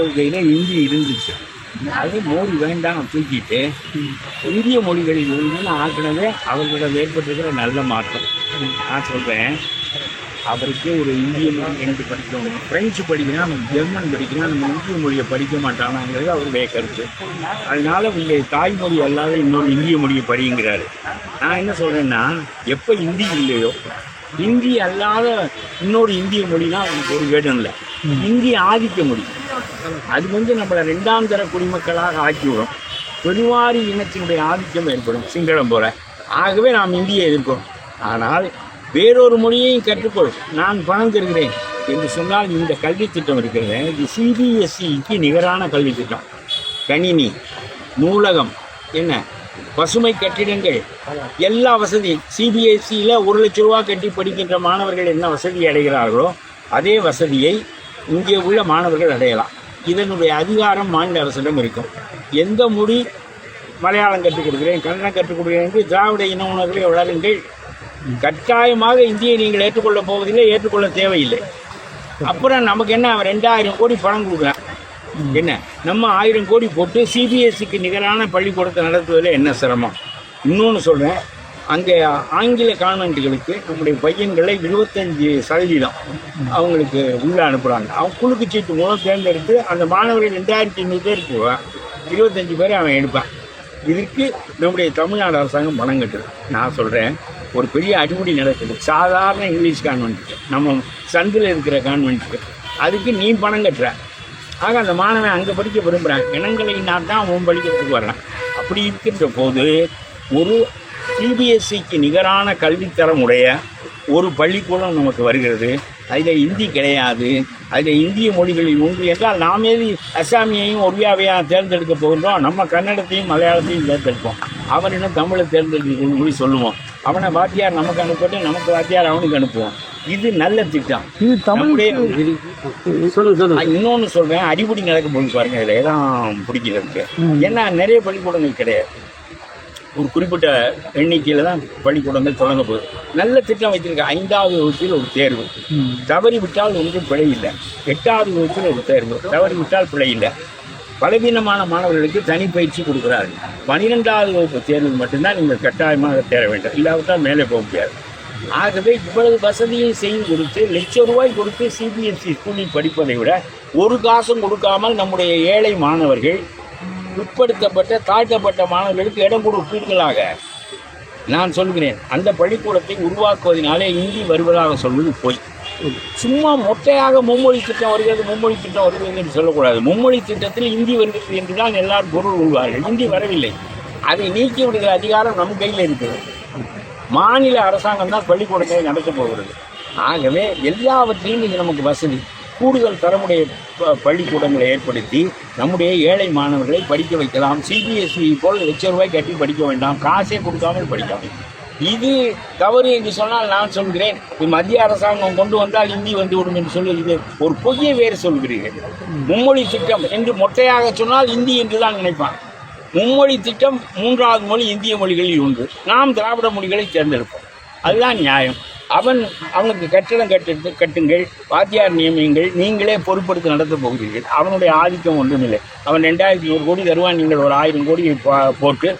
கொள்கையில இந்தி இருந்துச்சு. அது மோடி வேண்டாம் தூக்கிட்டு இந்திய மொழிகளில் ஒன்றுன்னு ஆக்கினதே அவர்களிடம் ஏற்பட்டிருக்கிற நல்ல மாற்றம். நான் சொல்கிறேன் அவருக்கு ஒரு இந்திய மொழி எனக்கு படிக்கணும். பிரெஞ்சு படிக்கணும் நம்ம ஜெர்மன் படிக்கணும் நம்ம இந்திய மொழியை படிக்க மாட்டானாங்கிறது அவருடைய கருத்து. அதனால உங்கள் தாய்மொழி அல்லாத இன்னொரு இந்திய மொழியை படிங்கிறாரு. நான் என்ன சொல்கிறேன்னா எப்போ இந்தி இல்லையோ இந்தி அல்லாத இன்னொரு இந்திய மொழினா அவனுக்கு ஒரு வேடம் இல்லை. இந்தி ஆதிக்க மொழி. அது வந்து நம்மளை ரெண்டாம் தர குடிமக்களாக ஆக்கிவிடும். பெருவாரி இனத்தினுடைய ஆதிக்கம் ஏற்படும் சிங்களம் போல. ஆகவே நாம் இந்தியை எதிர்க்கிறோம் ஆனால் வேறொரு மொழியையும் கற்றுக்கொள் நான் பணம் தருகிறேன் என்று சொன்னால் இந்த கல்வி திட்டம் இருக்கிறது. இது சிபிஎஸ்சிக்கு நிகரான கல்வி திட்டம். கணினி நூலகம் என்ன? பசுமை கட்டிடங்கள் எல்லா வசதியும். சிபிஎஸ்சியில் ஒரு லட்ச ரூபா கட்டி படிக்கின்ற மாணவர்கள் என்ன வசதி அடைகிறார்களோ அதே வசதியை இங்கே உள்ள மாணவர்கள் அடையலாம். இதனுடைய அதிகாரம் மாநில அரசிடம் இருக்கும். எந்த மொழி மலையாளம் கற்றுக் கொடுக்கிறேன் கன்னடம் கற்றுக் கொடுக்கிறேன் என்று திராவிட இன உணர்வுகளை வளருங்கள். கட்டாயமாக இந்தியை நீங்கள் ஏற்றுக்கொள்ளப் போவதில்லை ஏற்றுக்கொள்ள தேவையில்லை. அப்புறம் நமக்கு என்ன ரெண்டாயிரம் கோடி பணம் கொடுக்குறான். என்ன? நம்ம ஆயிரம் கோடி போட்டு சிபிஎஸ்சிக்கு நிகரான பள்ளிக்கூடத்தை நடத்துவதில் என்ன சிரமம்? இன்னொன்று சொல்கிறேன் அங்கே ஆங்கில கான்வென்ட்டுகளுக்கு நம்முடைய பையன்களை இருபத்தஞ்சி சதவீதம் அவங்களுக்கு உள்ளே அனுப்புகிறாங்க அவன் குழுக்கு சீட்டு மூலம் தேர்ந்தெடுத்து அந்த மாணவர்கள் ரெண்டாயிரத்தி ஐநூறு பேர் போவான் இருபத்தஞ்சி பேரை அவன் எடுப்பான். இதற்கு நம்முடைய தமிழ்நாடு அரசாங்கம் பணம் கட்டுது. நான் சொல்கிறேன் ஒரு பெரிய அடிமுடி நடக்குது. சாதாரண இங்கிலீஷ் கான்வென்ட்டுக்கு நம்ம சந்தில் இருக்கிற கான்வென்ட்டுக்கு அதுக்கு நீ பணம் கட்டுற. ஆக அந்த மாணவன் அங்கே படிக்க விரும்புகிறான் நான் தான் அவன் படிக்கிறதுக்கு வர்றான். அப்படி இருக்கின்ற போது ஒரு சிபிஎஸ்சிக்கு நிகரான கல்வித்தரம் உடைய ஒரு பள்ளிக்கூடம் நமக்கு வருகிறது. அதில் இந்தி கிடையாது. அதில் இந்திய மொழிகளில் ஒன்று என்றால் நாம் ஏது அசாமியையும் ஒரியாவையும் தேர்ந்தெடுக்க போகின்றோம். நம்ம கன்னடத்தையும் மலையாளத்தையும் தேர்ந்தெடுப்போம். அவன் இன்னும் தமிழை தேர்ந்தெடுக்க சொல்லி சொல்லுவோம். அவனை வாத்தியார் நமக்கு அனுப்பட்டு நமக்கு வாத்தியார் அவனுக்கு அனுப்புவோம். இது நல்ல திட்டம். இது தமிழ் நம்முடைய சொல்லுங்க சொல்லுங்க இன்னொன்று சொல்கிறேன் அடிப்படை நடக்க போகுது பாருங்க. இதில் இடம் பிடிக்கிறதுக்கு. ஏன்னா நிறைய பள்ளிக்கூடங்கள் கிடையாது. ஒரு குறிப்பிட்ட எண்ணிக்கையில் தான் பள்ளிக்கூடங்கள் தொடங்க போகுது. நல்ல திட்டம் வச்சிருக்க ஐந்தாவது வகுப்பில் ஒரு தேர்வு. தவறி விட்டால் ஒன்றும் பிழை இல்லை. எட்டாவது வகுப்பில் ஒரு தேர்வு. தவறி விட்டால் பிழை இல்லை. பலவீனமான மாணவர்களுக்கு தனி பயிற்சி கொடுக்குறாரு பன்னிரெண்டாவது வகுப்பு தேர்வு மட்டும்தான் நீங்கள் கட்டாயமாக தேர வேண்டும். இல்லாவிட்டால் மேலே போக முடியாது. ஆகவே இவ்வளவு வசதியை செய்து கொடுத்து லட்ச ரூபாய் கொடுத்து சிபிஎஸ்சி ஸ்கூலில் படிப்பதை விட ஒரு காசும் கொடுக்காமல் நம்முடைய ஏழை மாணவர்கள் பிற்படுத்தப்பட்ட தாழ்த்தப்பட்ட மாணவர்களுக்கு இடம் கொடுப்பீர்களாக நான் சொல்கிறேன் அந்த பள்ளிக்கூடத்தை உருவாக்குவதனாலே இந்தி வருவதாக சொல்வது போய். சும்மா மொட்டையாக மும்மொழி திட்டம் வருகிறது மும்மொழி திட்டம் வருகிறது என்று சொல்லக்கூடாது. மும்மொழி திட்டத்தில் இந்தி வருகிறது என்று தான் எல்லாரும் பொருள் கொள்வார்கள் இந்தி வரவில்லை. அதை நீக்கி விடுகிற அதிகாரம் நம் கையில் இருக்குது. மாநில அரசாங்கம் தான் பள்ளிக்கூடத்தை நடத்த போகிறது. ஆகவே எல்லாவற்றையும் இது நமக்கு வசதி. கூடுதல் தரமுடைய ப- பள்ளிக்கூடங்களை ஏற்படுத்தி நம்முடைய ஏழை மாணவர்களை படிக்க வைக்கலாம். சிபிஎஸ்இ போல் லட்ச ரூபாய் கட்டி படிக்க வேண்டாம். காசே கொடுக்காமல் படிக்கலாம் இது தவறு என்று சொன்னால் நான் சொல்கிறேன். மத்திய அரசாங்கம் கொண்டு வந்தால் இந்தி வந்து விடும் என்று சொல்லுகிறது. ஒரு பொய்யை வேறு சொல்கிறீர்கள். மும்மொழி திட்டம் என்று மொட்டையாக சொன்னால் இந்தி என்று தான் நினைப்பான். மும்மொழி திட்டம் மூன்றாவது மொழி இந்திய மொழிகளில் ஒன்று நாம் திராவிட மொழிகளை தேர்ந்தெடுப்போம். அதுதான் நியாயம். அவன் அவனுக்கு கட்டடம் கட்டு கட்டுங்கள் வாத்தியார் நியமியுங்கள் நீங்களே பொறுப்படுத்தி நடத்தப் போகிறீர்கள். அவனுடைய ஆதிக்கம் ஒன்றுமில்லை. அவன் ரெண்டாயிரத்தி நூறு கோடி தருவான் நீங்கள் ஒரு ஆயிரம் கோடி போட்டு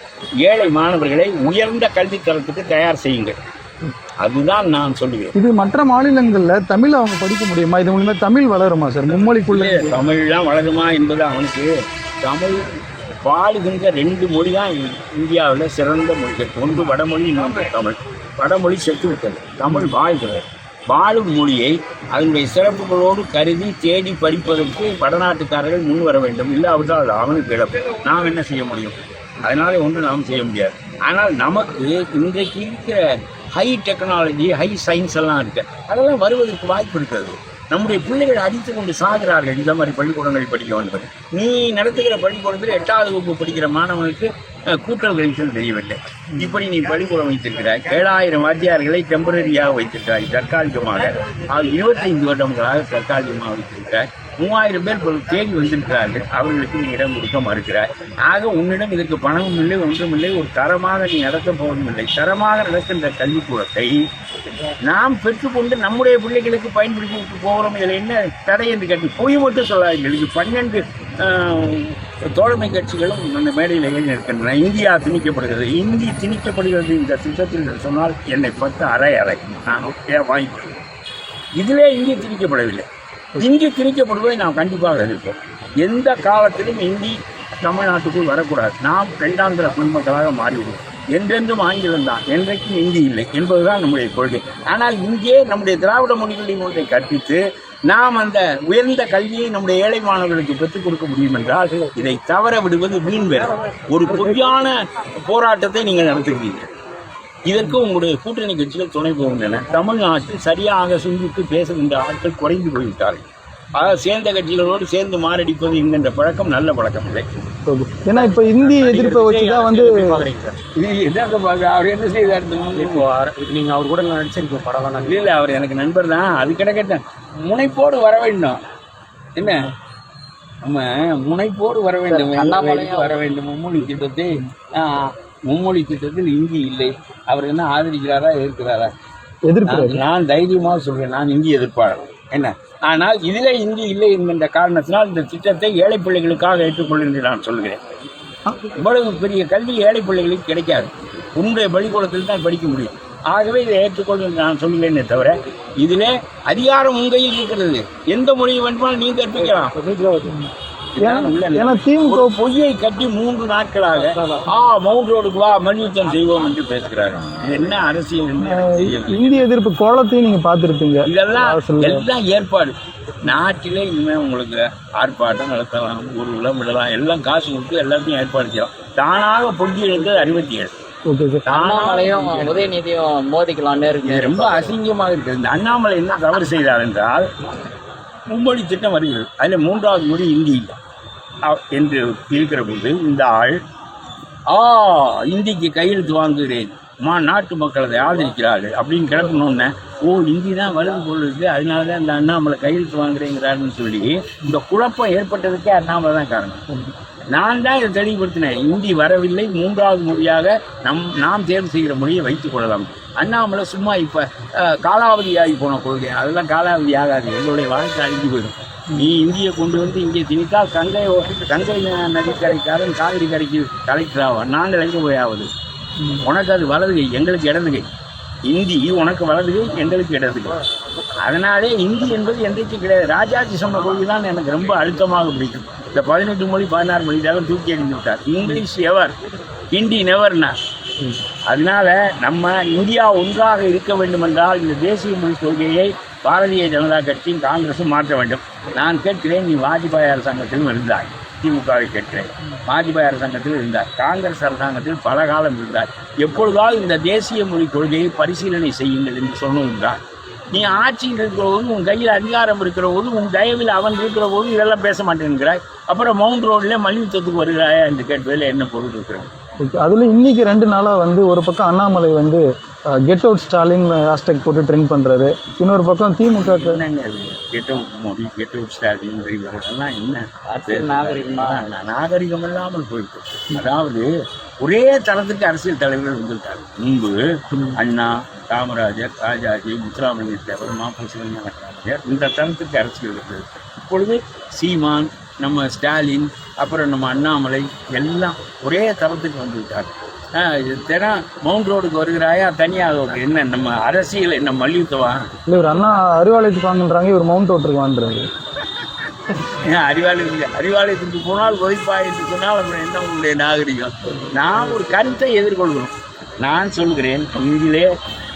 ஏழை மாணவர்களை உயர்ந்த கல்வித் தரத்துக்கு தயார் செய்யுங்கள். அதுதான் நான் சொல்லுவேன். இது மற்ற மாநிலங்கள்ல தமிழ் அவங்க படிக்க முடியுமா? இது மூலியமா தமிழ் வளருமா சார்? மும்மொழிக்குள்ள தமிழ்லாம் வளருமா என்பது அவனுக்கு தமிழ் வாழுகின்ற ரெண்டு மொழி தான் இந்தியாவில் சிறந்த மொழிகள் ஒன்று வடமொழி இன்னொன்று தமிழ். வடமொழி செத்துவிட்டது. தமிழ் வாழ்கிறது. வாழும் மொழியை அதனுடைய சிறப்புகளோடு கருதி தேடி படிப்பதற்கு வடநாட்டுக்காரர்கள் முன் வர வேண்டும். இல்லாவிட்டால் அவனுக்கு இழப்பு. நாம் என்ன செய்ய முடியும்? அதனால் ஒன்றும் நாம் செய்ய முடியாது. ஆனால் நமக்கு இன்றைக்கு இருக்கிற ஹை டெக்னாலஜி ஹை சயின்ஸ் எல்லாம் இருக்குது அதெல்லாம் வருவதற்கு வாய்ப்பு இருக்கிறது. நம்முடைய பிள்ளைகள் அடித்து கொண்டு சாகிறார்கள். இந்த மாதிரி பள்ளிக்கூடங்கள் படிக்க வேண்டும் நீ நடத்துகிற பள்ளிக்கூடத்தில் எட்டாவது வகுப்பு படிக்கிற மாணவனுக்கு கூட்டல் கழிச்சல் தெரியவில்லை. இப்படி நீ பள்ளிக்கூடம் வைத்திருக்கிறாய். ஏழாயிரம் வாத்தியார்களை டெம்பரரியாக வைத்திருக்கிறாய். தற்காலிகமாக. அது இருபத்தைந்து வருடங்களாக தற்காலிகமாக வைத்திருக்கிறாய். மூவாயிரம் பேர் தேடி வந்திருக்கிறார்கள். அவர்களுக்கு நீ இடம் கொடுக்க மறுக்கிறாய். ஆக உன்னிடம் இதற்கு பணமும் இல்லை ஒன்றும் இல்லை. ஒரு தரமாக நீ நடத்த போவதும் இல்லை. தரமாக நடக்கின்ற கல்விக்கூடத்தை நாம் பெற்றுக்கொண்டு நம்முடைய பிள்ளைகளுக்கு பயன்படுத்தி விட்டு போகிறோம். இதில் என்ன தடை என்று கேட்டு பொய் மட்டும் சொல்லாதீர்கள். இது பன்னெண்டு தோழமை கட்சிகளும் அந்த மேடையில் ஏறி இருக்கின்றன இந்தியா திணிக்கப்படுகிறது. இந்தி திணிக்கப்படுகிறது இந்த திட்டத்தில் சொன்னால் என்னை பத்து அரை அறை நான் ஏன் இதிலே இந்தி திணிக்கப்படவில்லை. இந்தி திணிக்கப்படுவதை நாம் கண்டிப்பாக எதிர்ப்போம் எந்த காலத்திலும் இந்தி தமிழ்நாட்டுக்குள் வரக்கூடாது. நாம் இரண்டாந்திர குடிமக்களாக மாறிவிடுவோம். என்றென்றும் ஆங்கிலம் தான். என்றைக்கும் இந்தி இல்லை என்பதுதான் நம்முடைய கொள்கை. ஆனால் இங்கே நம்முடைய திராவிட மொழிகளின் ஒன்றை கற்பித்து நாம் அந்த உயர்ந்த கல்வியை நம்முடைய ஏழை மாணவர்களுக்கு பெற்றுக் கொடுக்க முடியும் என்றால் இதை தவற விடுவது வீண் வேறு. ஒரு பொய்யான போராட்டத்தை நீங்கள் நடத்துகிறீர்கள். இதற்கு உங்களுடைய கூட்டணி கட்சிகள் துணை போகின்றன. தமிழ்நாட்டில் சரியாக சிந்தித்து பேசுகின்ற ஆட்கள் குறைந்து போய்விட்டார்கள். ஆக சேர்ந்த கட்சிகளோடு சேர்ந்து மாரடிப்பது என்கின்ற பழக்கம் நல்ல பழக்கம் இல்லை. ஏன்னா இப்போ இந்தி எதிர்ப்பை வச்சு தான் வந்து அவர் என்ன செய்தார் நீங்க அவர் கூட நடிச்சிருக்க படம் தான் இல்லை இல்லை அவர் எனக்கு நண்பர் தான். அது கிடக்கட்டும் முனைப்போடு வர வேண்டும்? என்ன? நம்ம முனைப்போடு வர வேண்டும்? வர வேண்டும்? மும்மொழி திட்டத்தை ஆ, மும்மொழி திட்டத்தில் இந்தி இல்லை. அவர் என்ன ஆதரிக்கிறாரா எதிர்க்கிறாரா? எதிர்க்கிறாரு. நான் தைரியமாக சொல்றேன் நான் இந்தி எதிர்ப்பாளர். என்ன? ஆனால் இதிலே இந்தி இல்லை என்கின்ற காரணத்தினால் இந்த திட்டத்தை ஏழை பிள்ளைகளுக்காக ஏற்றுக்கொள் என்று நான் சொல்கிறேன். இவ்வளவு பெரிய கல்வி ஏழை பிள்ளைகளுக்கு கிடைக்காது. உன்னுடைய பள்ளிக்கூடத்தில் தான் படிக்க முடியும். ஆகவே இதை ஏற்றுக்கொள் என்று நான் சொல்கிறேனே தவிர இதிலே அதிகாரம் கையில் இருக்கிறது. எந்த மொழியை வேண்டுமானாலும் நீ கற்பிக்கலாம். ஏன்னா திமுக பொய்யை கட்டி மூன்று நாட்களாக ஆ மவுண்ட் ரோடுக்கு வா மல்யுத்தம் செய்வோம் என்று பேசுகிறார். இது என்ன அரசியல் என்ன அரசியல்? இந்தி எதிர்ப்பு கோலத்தையும் நீங்க பார்த்துருப்பீங்க. இதெல்லாம். எல்லாம் ஏற்பாடு. நாட்டிலே இனிமே உங்களுக்கு ஆர்ப்பாட்டம் நடத்தலாம் ஊர்வலம் விடலாம் எல்லாம் காசு கொடுத்து எல்லாத்தையும் ஏற்பாடு செய்யலாம். தானாக பொங்கி எழுந்தது அறுபத்தி ஏழு. அண்ணாமலையும் உதயநிதியும் மோதிக்கலாம்னு இருக்கு. ரொம்ப அசிங்கமாக இருக்குது இந்த அண்ணாமலை என்ன தவறு செய்தார் என்றால் மும்மொழி திட்டம் வருகிறது. அதில் மூன்றாவது மொழி இந்தி என்று இருக்கிற போது இந்த ஆள் ஆ இந்திக்கு கையெழுத்து வாங்குகிறேன். மா நாட்டு மக்கள் அதை ஆதரிக்கிறார்கள். அப்படின்னு கிளப்பினோன்னே ஓ இந்தி தான் வலது பொழுது அதனால தான் இந்த அண்ணாமலை கையெழுத்து வாங்குறேங்கிறாருன்னு சொல்லி இந்த குழப்பம் ஏற்பட்டதுக்கே அண்ணாமலை தான் காரணம். நான் தான் இதை தெளிவுபடுத்தினேன். இந்தி வரவில்லை. மூன்றாவது மொழியாக நம் நாம் தேர்வு செய்கிற மொழியை வைத்துக் கொள்ளலாம். அண்ணாமலை சும்மா இப்போ காலாவதி ஆகி போன கொள்கை. அதெல்லாம் காலாவதி ஆகாது. எங்களுடைய வாழ்க்கை அழிஞ்சு போயிடும். நீ இந்தியை கொண்டு வந்து இங்கே திணித்தால் கங்கை கங்கை ந- நதிக்கரைக்காரன் காவிரி கரைக்கு கலெக்டராவான் நாங்கள் போய் போயாவது உனக்கு அது வலதுகை எங்களுக்கு இடதுகை இந்தி உனக்கு வலதுகை எங்களுக்கு இடதுகை அதனாலே இந்தி என்பது என்றைக்கு கிடையாது. ராஜாஜி சொன்ன கொள்கை தான் எனக்கு ரொம்ப அழுத்தமாக பிடிக்கும். இந்த பதினெட்டு மொழி பதினாறு மொழி தான் தூக்கி எறிந்து விட்டார். இங்கிலீஷ் எவர்? ஹிந்தி நெவர்னா அதனால நம்ம இந்தியா ஒன்றாக இருக்க வேண்டுமென்றால் இந்த தேசிய மொழி கொள்கையை பாரதிய ஜனதா கட்சியும் காங்கிரஸும் மாற்ற வேண்டும். நான் கேட்கிறேன் நீ வாஜ்பாய் அரசாங்கத்திலும் இருந்தாய். திமுகவை கேட்கிறேன். வாஜ்பாய் அரசாங்கத்தில் இருந்தார் காங்கிரஸ் அரசாங்கத்தில் பல காலம் இருந்தார் எப்பொழுதாவது இந்த தேசிய மொழி கொள்கையை பரிசீலனை செய்யுங்கள் என்று சொன்னிருந்தார் நீ ஆட்சியில் இருக்கிற போது உன் கையில் அதிகாரம் இருக்கிற போது உன் தயவில் அவன் இருக்கிற போது இதெல்லாம் பேச மாட்டேங்கிறாய் அப்புறம் மவுண்ட் ரோட்ல மல்யுத்தத்துக்கு வருகிறாயா என்று கேட்பதில் என்ன பொருள் இருக்கிறது? அதில் அதுல இன்னைக்கு ரெண்டு நாளா வந்து ஒரு பக்கம் அண்ணாமலை வந்து கெட் அவுட் ஸ்டாலின் ஹேஷ்டேக் போட்டு ட்ரெண்ட் பண்றாரு. இன்னொரு பக்கம் DMK get out Modi get out Stalin இதெல்லாம் என்ன? அரசியல் நாகரிகமா? இல்லாமல் போயிட்டு அதாவது ஒரே தரத்துக்கு அரசியல் தலைவர்கள் வந்திருக்காங்க முன்பு அண்ணா காமராஜர் ராஜாஜி முத்துராமலிங்க தேவர் மாப்பன் சிவஞானராஜர் இந்த தரத்துக்கு அரசியல் இருந்தது. இப்பொழுது சீமான் நம்ம ஸ்டாலின் அப்புறம் நம்ம அண்ணாமலை எல்லாம் ஒரே தரத்துக்கு இது தினம் மவுண்ட் ரோடுக்கு வருகிறாயா? தனியாக என்ன நம்ம அரசியல் என்ன மல்யுத்தவா இல்ல இவர் அண்ணா அறிவாலயத்துக்கு வாங்குன்றாங்க இவர் மவுண்ட் ரோட்டுக்கு வாங்குறாரு. ஏன் அறிவாலயத்துக்கு அறிவாலயத்துக்கு போனால் என்று சொன்னால் அப்புறம் என்ன உங்களுடைய நாகரிகம்? நான் ஒரு கருத்தை எதிர்கொள்கிறோம். நான் சொல்கிறேன் இதிலே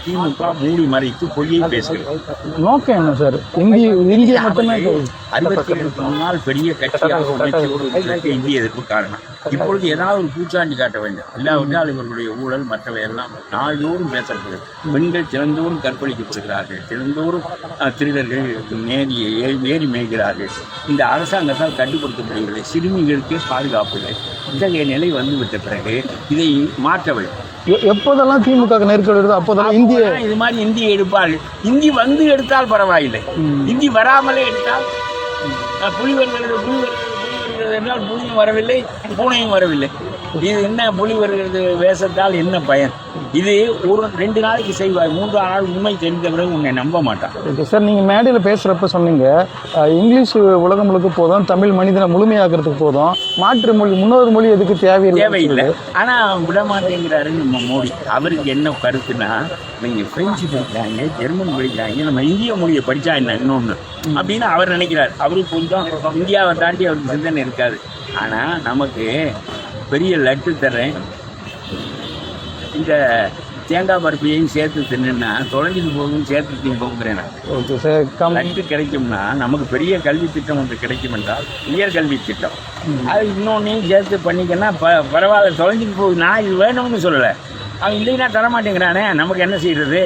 திமுக மூடி மறைத்து பொய்யை பேசுகிறேன் நோக்கம் என்ன சார்? இந்தி இந்திய மட்டுமே அறுபத்தி ஏழுக்கு முன்னால் பெரிய கட்சியாக இருப்பதற்கு இந்திய எதிர்ப்பு காரணம். இப்பொழுது ஏதாவது ஒரு பூச்சாண்டி காட்ட வேண்டும். இல்லாவிட்டால் இவர்களுடைய ஊழல் மற்றவை எல்லாம் நாள்தோறும் பேசப்படுகிறது. பெண்கள் தினந்தோறும் கற்பழிக்கப்படுகிறார்கள். தினந்தோறும் அஹ், திருடர்கள் நேரி ஏ- ஏறி மேய்கிறார்கள். இந்த அரசாங்கத்தால் கட்டுப்படுத்தப்படுகிறது. சிறுமிகளுக்கே பாதுகாப்பு இல்லை. இத்தகைய நிலை வந்துவிட்ட பிறகு இதை மாற்ற வேண்டும். எப்போதெல்லாம் திமுக க்கு நெருக்கடி வருதோ அப்போதெல்லாம் இந்திய இது மாதிரி இந்தி எடுப்பார்கள் இந்தி வந்து எடுத்தால் பரவாயில்லை. இந்தி வராமலே எடுத்தால் அஹ், புலி வருகிறது என்றால் புலியும் வரவில்லை பூனையும் வரவில்லை. இது என்ன புலி வருகிறது வேஷத்தால் என்ன பயன்? இது ஒரு ரெண்டு நாளைக்கு செய்வார் மூன்றாம் நாள் உண்மை தெரிந்த பிறகு உன்னை நம்ப மாட்டான். ஓகே சார் நீங்கள் மேடையில் பேசுகிறப்ப சொன்னீங்க இங்கிலீஷ் உலகம் முழுக்க போதும் தமிழ் மனிதனை முழுமையாக்குறதுக்கு போதும் மாற்று மொழி முன்னோர் மொழி எதுக்கு தேவையில்லை? தேவையில்லை. ஆனா விட மாட்டேங்கிறாரு நம்ம மோடி. அவருக்கு என்ன கருத்துனா நீங்க பிரெஞ்சு படிக்கிறாங்க ஜெர்மன் படிக்கிறாங்க நம்ம இந்திய மொழியை படிச்சா என்ன இன்னொன்று அப்படின்னு அவர் நினைக்கிறார். அவருக்கு கொஞ்சம் இந்தியாவை தாண்டி அவருக்கு சிந்தனை இருக்காது. ஆனா நமக்கு பெரிய லட்டு தர்றேன். இந்த தேங்காய் பருப்பையும் சேர்த்து தின்னுன்னா தொலைஞ்சிட்டு போகும் சேர்த்து தின்போங்கிறேன் நான். லட்டு கிடைக்கும்னா நமக்கு பெரிய கல்வி திட்டம் ஒன்று கிடைக்கும் என்றால் உயர் கல்வி திட்டம். அது இன்னொன்னையும் சேர்த்து பண்ணிக்கன்னா ப பரவாயில்ல தொலைஞ்சிட்டு போகுது. நான் இது வேணும்னு சொல்லலை. அவன் இல்லைன்னா தரமாட்டேங்கிறானே நமக்கு என்ன செய்யறது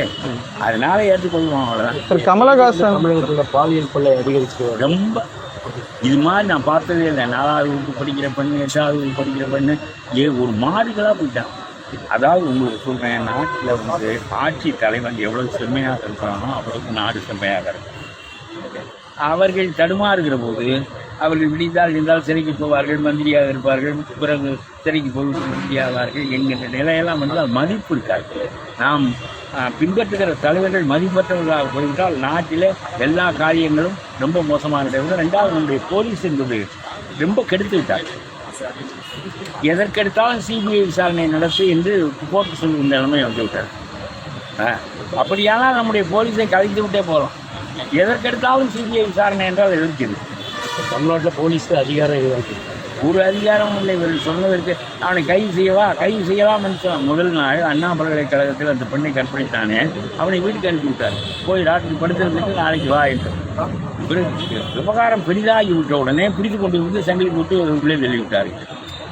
அதனால ஏற்றுக்கொள்வோம் அவ்வளோதான் சார் கமலஹாசன். பாலியல் கொள்ளை அதிகரிச்சு ரொம்ப இது மாதிரி நான் பார்த்ததே இல்லை. நாலாவது வகுப்பு படிக்கிற பெண்ணு எட்டாவது வகுப்பு படிக்கிற பெண்ணு ஏ ஒரு மாடுகளாக போயிட்டான் அதாவது உங்களுக்கு சொல்கிறேன் நாட்டில் வந்து ஆட்சி தலைவன் எவ்வளோ செம்மையாக இருக்கிறானோ அவ்வளோக்கு நாடு செம்மையாக இருக்கும் அவர்கள் தடுமாறுகிற போது அவர்கள் விடிந்தால் இருந்தால் சிறைக்கு போவார்கள் மந்திரியாக இருப்பார்கள் பிறகு சிறைக்கு போய் மந்திரியாவார்கள் என்கின்ற நிலையெல்லாம் வந்து மதிப்பு இருக்காது நாம் பின்பற்றுகிற தலைவர்கள் மதிப்பற்றவர்களாக போய்விட்டால் நாட்டில் எல்லா காரியங்களும் ரொம்ப மோசமாக நடைபெறும் ரெண்டாவது நம்முடைய போலீஸ் என்பது ரொம்ப கெடுத்து விட்டார். எதற்கெடுத்தாலும் சிபிஐ விசாரணை நடத்து என்று போட்டு சொல்லும் நிலைமை வந்து விட்டார் அப்படியானால் நம்முடைய போலீஸை கலைத்து விட்டே போகிறோம் எதற்கெடுத்தாலும் சிபிஐ விசாரணை என்றால் எதிர்க்கிறது தமிழ்நாட்டில் போலீஸ்க்கு அதிகாரம் இருக்கு? ஒரு அதிகாரம் இல்லை இவர்கள் சொன்னதற்கு அவனை கைது செய்யவா கைது செய்யலாம் என்று முதல் நாள் அண்ணா பல்கலைக்கழகத்தில் அந்த பெண்ணை கற்பழித்தானே அவனை வீட்டுக்கு அனுப்பிவிட்டார். போய் டாக்டர் படுத்திருந்துட்டு நாளைக்கு வா என்று. விவகாரம் பெரிதாகி விட்ட உடனே பிடித்து கொண்டு வந்து சங்கிலி போட்டு உள்ளே தள்ளிவிட்டார்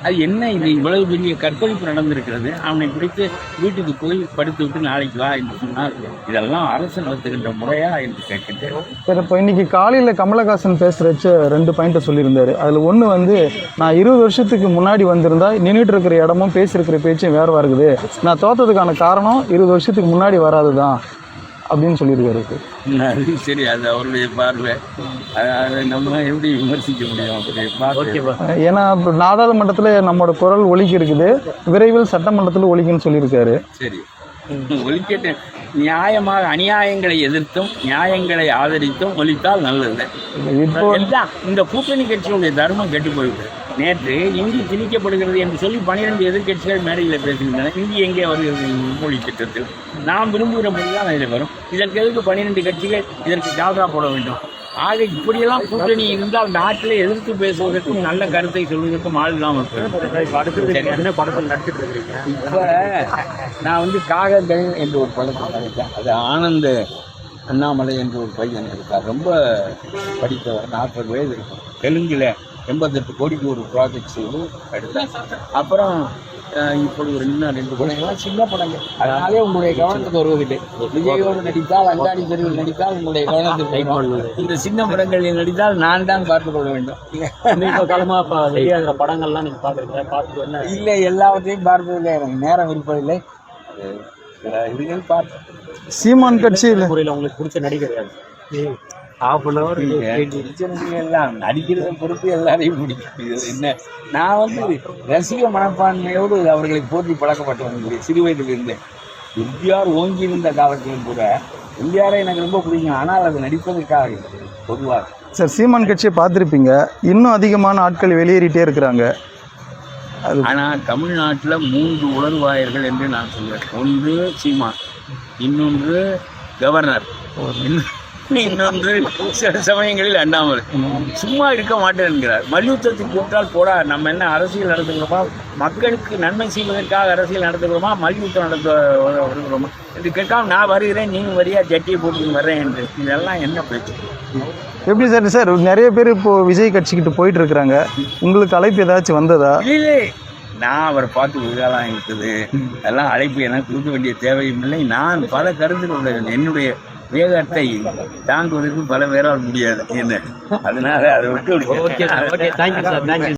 அது என்ன இது? இவ்வளவு பெரிய கற்பழிப்பு நடந்திருக்கிறது. அவனை பிடித்து வீட்டுக்கு போய் படுத்து விட்டு நாளைக்கு வா என்று சொன்னால் இதெல்லாம் அரசு நடத்துகின்ற முறையா என்று கேட்கின்றேன். சார் இப்போ இன்னைக்கு காலையில் கமலஹாசன் பேசுகிறச்ச ரெண்டு பாயிண்ட்டை சொல்லியிருந்தாரு. அதில் ஒன்று வந்து நான் இருபது வருஷத்துக்கு முன்னாடி வந்திருந்தா நின்றுட்டு இருக்கிற இடமும் பேசியிருக்கிற பேச்சும் வேறு இருக்குது. நான் தோத்ததுக்கான காரணம் இருபது வருஷத்துக்கு முன்னாடி வராது தான் அப்படின்னு சொல்லியிருக்காரு. சார் அது அவருடைய பார்வை. நம்ம எப்படி விமர்சிக்க முடியும் ஏன்னா இப்போ நாடாளுமன்றத்தில் நம்மளோட குரல் ஒலிக்கு இருக்குது விரைவில் சட்டமன்றத்தில் ஒலிக்குன்னு சொல்லியிருக்காரு. சரி. ஒலிக்கட்டு நியாயமாக அநியாயங்களை எதிர்த்தும் நியாயங்களை ஆதரித்தும் ஒலித்தால் நல்லது. இந்த கூட்டணி கட்சியுடைய தர்மம் கெட்டு போய்விட்டது நேற்று இந்தி திணிக்கப்படுகிறது என்று சொல்லி பனிரெண்டு எதிர்க்கட்சிகள் மேடையில் பேசுகின்றன. இந்தி எங்கே வருகிறது மொழி திட்டத்தில். நாம் விரும்புகிற மொழி தான் அதில் வரும். இதற்கு எதுக்கு பன்னிரெண்டு கட்சிகள் இதற்கு ஜால்ரா போட வேண்டும்? ஆக இப்படியெல்லாம் கூட்டணி இருந்தால் நாட்டில் எதிர்த்து பேசுவதற்கும் நல்ல கருத்தை சொல்வதற்கும் ஆள் இல்லாமல் என்ன படத்தில் நடிச்சிட்டு இருக்கிறீங்க இப்போ நான் வந்து காகங்கள் என்று ஒரு படத்தை நடித்தேன் அது ஆனந்த அண்ணாமலை என்று ஒரு பையன் இருக்கார். ரொம்ப படித்தவர் நாற்பது வயது இருக்கும். தெலுங்கில் எண்பத்தெட்டு கோடிக்கு ஒரு ப்ராஜெக்ட் செய்து எடுத்தேன் அப்புறம் இப்பொழுது ஒரு இன்னும் ரெண்டு படங்கள்லாம் சின்ன படங்கள். அதனாலே உங்களுடைய கவனத்துக்கு வருவதில்லை. விஜயோடு நடித்தால் அங்காடி தெருவில் நடித்தால் உங்களுடைய கவனத்துக்கு. இந்த சின்ன படங்களில் நடித்தால் நான் தான் பார்த்துக் கொள்ள வேண்டும். இப்ப வெளியாகிற படங்கள்லாம் நீங்க பாக்குறீங்க பார்த்து என்ன? இல்லை எல்லாவற்றையும் பார்ப்பதில்லை. எனக்கு நேரம் இருப்பதில்லை இதுகள் பார்ப்பேன் சீமான் கட்சியில் முறையில் உங்களுக்கு பிடிச்ச நடிகர் ஹாஃப் அன் எல்லாம் நடிக்கிறத பொறுத்து எல்லாரையும் பிடிக்கும் இது என்ன? நான் வந்து ரசிக மனப்பான்மையோடு அவர்களை போற்றி பழக்கப்பட்டவன் சிறு வயதில் இருந்தேன் எம்ஜிஆர் ஓங்கி இருந்த காலத்திலும் கூட எம்ஜிஆரை எனக்கு ரொம்ப பிடிக்கும். ஆனால் அது நடிப்பதற்காக இல்லை, பொதுவாக. சார் சீமான் கட்சியை பார்த்துருப்பீங்க. இன்னும் அதிகமான ஆட்கள் வெளியேறிட்டே இருக்கிறாங்க. ஆனால் தமிழ்நாட்டில் மூன்று உணர்வாயர்கள் என்று நான் சொல்வேன். ஒன்று சீமான் இன்னொன்று கவர்னர். இன்னும் இன்னொன்று சில சமயங்களில் அண்ணாமலை. சும்மா இருக்க மாட்டேன் என்கிறார். மல்யுத்தத்துக்கு கூப்பிட்டால் போடா நம்ம என்ன அரசியல் நடத்துகிறோமா? மக்களுக்கு நன்மை செய்வதற்காக அரசியல் நடத்துகிறோமா? மல்யுத்தம் நடத்த வருகிறோமா என்று கேட்காம நான் வருகிறேன் நீங்க வரியா? ஜட்டியை போட்டு வர்றேன் என்று. இதெல்லாம் என்ன பேச்சு? எப்படி சார் சார் நிறைய பேர் இப்போ விஜய் கட்சிக்கிட்ட போயிட்டு இருக்கிறாங்க. உங்களுக்கு அழைப்பு ஏதாச்சும் வந்ததா? இல்லை நான் அவரை பார்த்து விழாலாம் இருக்குது. அதெல்லாம் அழைப்பு எனக்கு கொடுக்க வேண்டிய தேவையும் இல்லை. நான் பல கருத்துக்கள் என்னுடைய வேகத்தை தாங்குவதற்கு பல பேரால் முடியாது. என்ன? அதனால அதை விட்டு ஓகே தேங்க்யூ சார் தேங்க்யூ